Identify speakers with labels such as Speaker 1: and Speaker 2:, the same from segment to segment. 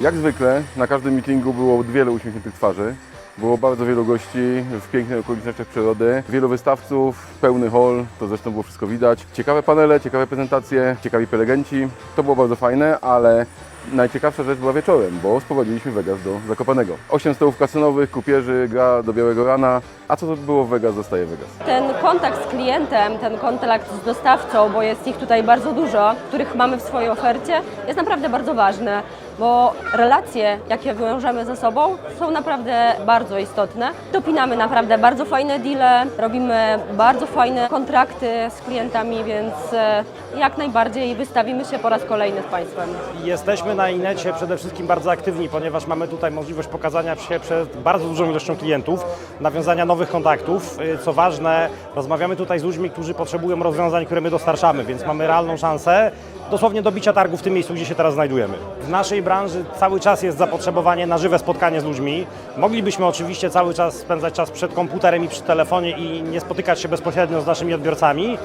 Speaker 1: Jak zwykle na każdym meetingu było wiele uśmiechniętych twarzy. Było bardzo wielu gości w pięknych okolicznościach przyrody, wielu wystawców, pełny hall, to zresztą było wszystko widać. Ciekawe panele, ciekawe prezentacje, ciekawi prelegenci. To było bardzo fajne, ale najciekawsza rzecz była wieczorem, bo sprowadziliśmy Vegas do Zakopanego. Osiem stołów kasynowych, kupierzy, gra do białego rana. A co to było w Vegas, zostaje Vegas.
Speaker 2: Ten kontakt z klientem, ten kontakt z dostawcą, bo jest ich tutaj bardzo dużo, których mamy w swojej ofercie, jest naprawdę bardzo ważny, bo relacje, jakie wiążemy ze sobą, są naprawdę bardzo istotne. Dopinamy naprawdę bardzo fajne deale, robimy bardzo fajne kontrakty z klientami, więc e, jak najbardziej wystawimy się po raz kolejny z Państwem.
Speaker 3: Jesteśmy na Inecie przede wszystkim bardzo aktywni, ponieważ mamy tutaj możliwość pokazania się przed bardzo dużą ilością klientów, nawiązania nowych kontaktów. Y, Co ważne, rozmawiamy tutaj z ludźmi, którzy potrzebują rozwiązań, które my dostarczamy, więc mamy realną szansę dosłownie do bicia targu w tym miejscu, gdzie się teraz znajdujemy. W naszej branży cały czas jest zapotrzebowanie na żywe spotkanie z ludźmi. Moglibyśmy oczywiście cały czas spędzać czas przed komputerem i przy telefonie i nie spotykać się bezpośrednio z naszymi odbiorcami,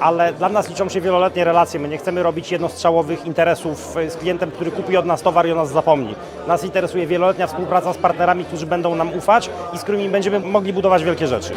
Speaker 3: ale dla nas liczą się wieloletnie relacje. My nie chcemy robić jednostrzałowych interesów e, z klientem, który kupi od nas towar i o nas zapomni. Nas interesuje wieloletnia współpraca z partnerami, którzy będą nam ufać i z którymi będziemy mogli budować wielkie rzeczy.